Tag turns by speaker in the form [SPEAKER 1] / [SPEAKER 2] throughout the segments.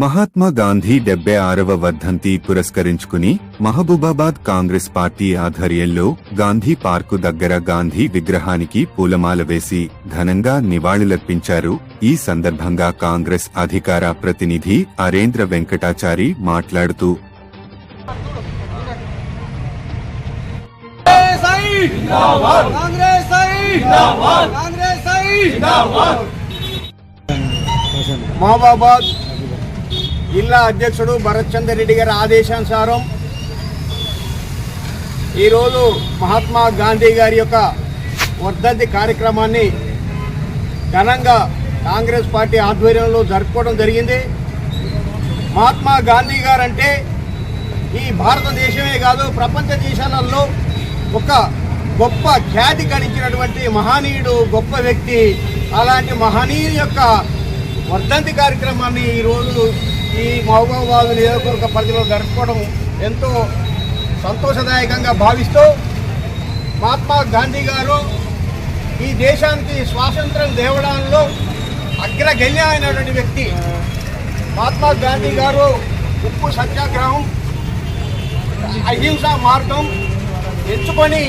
[SPEAKER 1] మహాత్మా గాంధీ డెబ్బై ఆరవ వర్ధంతి పురస్కరించుకుని మహబూబాబాద్ కాంగ్రెస్ పార్టీ ఆధ్వర్యంలో గాంధీ పార్కు దగ్గర గాంధీ విగ్రహానికి పూలమాల వేసి ఘనంగా నివాళులర్పించారు. ఈ సందర్భంగా కాంగ్రెస్ అధికార ప్రతినిధి అరేంద్ర వెంకటాచారి మాట్లాడుతూ
[SPEAKER 2] కాంగ్రెస్ కాంగ్రెస్ మహబాబాద్ జిల్లా అధ్యక్షుడు భరత్ చంద్ర రెడ్డి గారి ఆదేశానుసారం ఈరోజు మహాత్మా గాంధీ గారి యొక్క వర్ధంతి కార్యక్రమాన్ని ఘనంగా కాంగ్రెస్ పార్టీ ఆధ్వర్యంలో జరుపుకోవడం జరిగింది. మహాత్మా గాంధీ గారు అంటే ఈ భారతదేశమే కాదు ప్రపంచ దేశాలలో ఒక గొప్ప ఖ్యాతి గడించినటువంటి మహనీయుడు గొప్ప వ్యక్తి. అలాంటి మహనీయుని యొక్క వర్ధంతి కార్యక్రమాన్ని ఈరోజు ఈ మహబూబాబాద్ నియోజకవర్గ పరిధిలో జరుపుకోవడం ఎంతో సంతోషదాయకంగా భావిస్తూ మహాత్మా గాంధీ గారు ఈ దేశానికి స్వాతంత్రం తేవడంలో అగ్రగణ్య అయినటువంటి వ్యక్తి. మహాత్మా గాంధీ గారు ఉప్పు సత్యాగ్రహం అహింస మార్గం ఎంచుకొని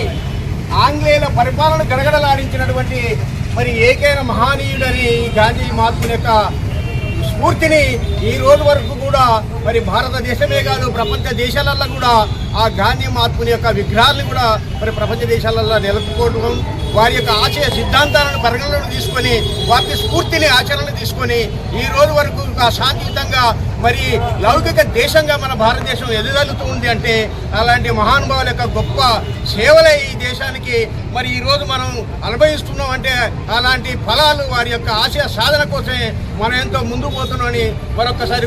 [SPEAKER 2] ఆంగ్లేయుల పరిపాలన గడగడలాడించినటువంటి మరి ఏకైన మహనీయుడని ఈ గాంధీ మహాత్ముని యొక్క స్ఫూర్తిని ఈ రోజు వరకు కూడా మరి భారతదేశమే కాదు ప్రపంచ దేశాలల్లో కూడా ఆ గాంధీ మహాత్ముని యొక్క విగ్రహాలను కూడా మరి ప్రపంచ దేశాలలో నిలుపుకోవడం వారి యొక్క ఆశయ సిద్ధాంతాలను పరిగణలోకి తీసుకొని వారి స్ఫూర్తిని ఆచరణ తీసుకొని ఈ రోజు వరకు శాంతియుతంగా మరి లౌకిక దేశంగా మన భారతదేశం ఎదుగలుగుతూ ఉంది అంటే అలాంటి మహానుభావుల యొక్క గొప్ప సేవలే ఈ దేశానికి. మరి ఈ రోజు మనం అనుభవిస్తున్నాం అంటే అలాంటి ఫలాలు వారి యొక్క ఆశయ సాధన కోసమే మనం ఎంతో ముందు పోతున్నామని మరొకసారి